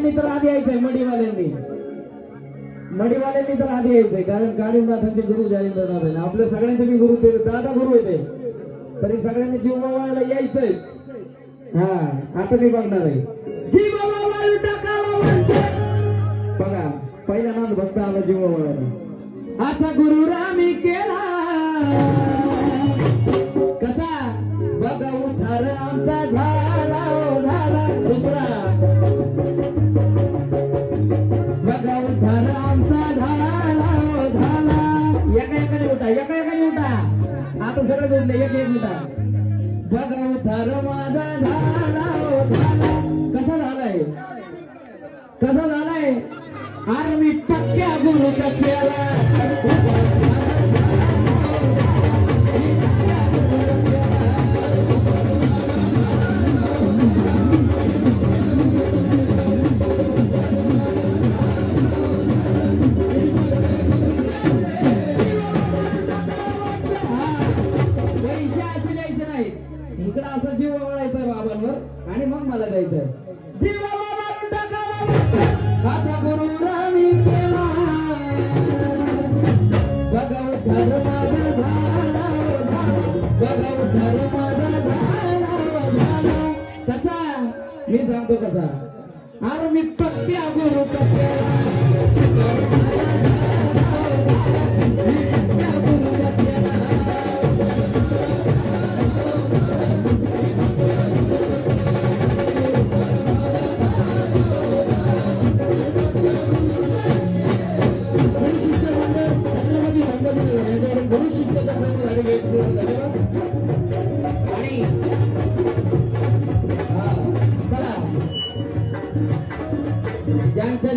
मडीवाल्यांनी तर आधी यायचंय मडीवाल्यांनी. मडीवाल्यांनी तर आधी यायचंय कारण गाडीनाथांचे गुरु जालिंद्रनाथ आहे आपल्या सगळ्यांचे मी गुरु ते दादा गुरु येते तरी सगळ्यांनी जीव बाबाला यायचंय. हा आता मी बघणार आहे. जीव बघा पहिला नाद भक्त आला जीव बाबाला असा गुरु रामी केला. कसा? बघा उठार आमचा झाला झाला दुसरा. आता सगळे जोडले एक एक उठा बघा उद्धार माझा झाला कसा झालाय? कसा झालाय? आर्मी मी पक्क्या गुरुचा चेहरा आणि मग मला द्यायचं जीव गुरु केला झाला झाला. कसा? मी सांगतो कसा. अरे मी पक्क्या गुरु कसा? गुरु शिष्य झालेले आणि चला. ज्यांच्या